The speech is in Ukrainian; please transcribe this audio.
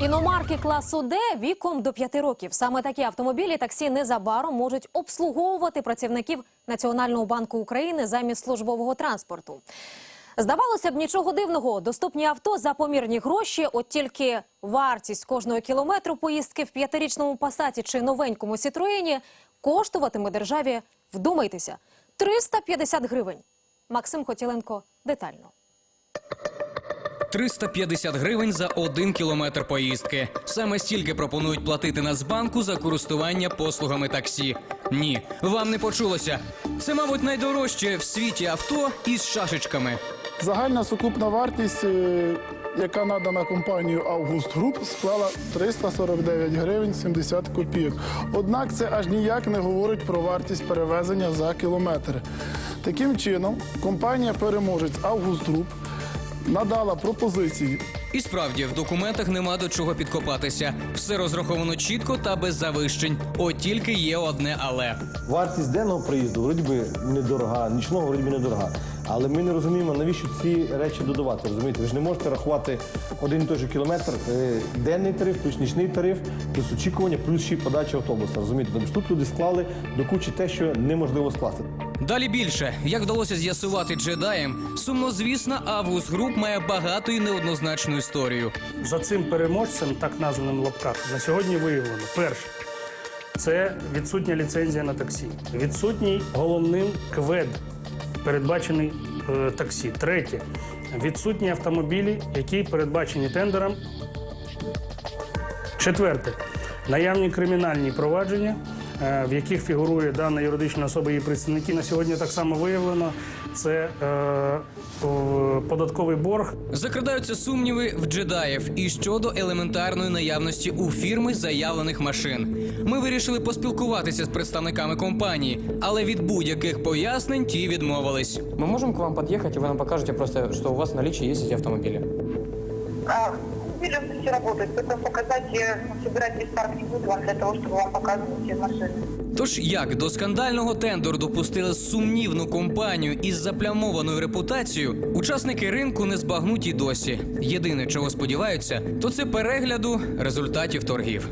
Іномарки класу Д віком до 5 років. Саме такі автомобілі таксі незабаром можуть обслуговувати працівників Національного банку України замість службового транспорту. Здавалося б, нічого дивного. Доступні авто за помірні гроші. От тільки вартість кожного кілометру поїздки в п'ятирічному пасаті чи новенькому Сітроєні коштуватиме державі, вдумайтеся, 350 гривень. Максим Хотіленко детально. 350 гривень за один кілометр поїздки. Саме стільки пропонують платити Нацбанку за користування послугами таксі. Ні, вам не почулося. Це, мабуть, найдорожче в світі авто із шашечками. Загальна сукупна вартість, е, яка надана компанією Август Груп, склала 349 гривень 70 копійок. Однак це аж ніяк не говорить про вартість перевезення за кілометр. Таким чином, компанія переможець Август Груп надала пропозиції І справді в документах нема до чого підкопатися. Все розраховано чітко та без завищень. От тільки є одне але. Вартість денного проїзду вроді би недорога, нічного вроді би недорога. Але ми не розуміємо, навіщо ці речі додавати. Розумієте, ви ж не можете рахувати один і той же кілометр, е, денний тариф, плюс нічний тариф, плюс очікування, плюс ще й подача автобуса. Розумієте, тобто тут люди склали до кучі те, що неможливо скласти. Далі більше, як вдалося з'ясувати джедаєм, сумнозвісна Август Груп має багату і неоднозначну історію. За цим переможцем, так названим лапках, на сьогодні виявлено перше. Це відсутня ліцензія на таксі. Відсутній головним КВЕД, передбачений е, таксі. Третє. Відсутні автомобілі, які передбачені тендером. Четверте. Наявні кримінальні провадження, в яких фігурує дана юридична особа і її представники. На сьогодні так само виявлено. Це е, о, податковий борг Закрадаються сумніви в джедаїв і щодо елементарної наявності у фірми заявлених машин. Ми вирішили поспілкуватися з представниками компанії, але від будь-яких пояснень ті відмовились. Мы можем к вам подъехать, и вы нам покажете просто, что у вас в наличии есть эти автомобили? А, Автомобили все работают, поэтому показать, э, собирать весь парк не буду вам для того, чтобы вам показывать все машины. Тож як до скандального тендеру допустили сумнівну компанію із заплямованою репутацією, учасники ринку не збагнуть і досі. Єдине, чого сподіваються, то це перегляду результатів торгів.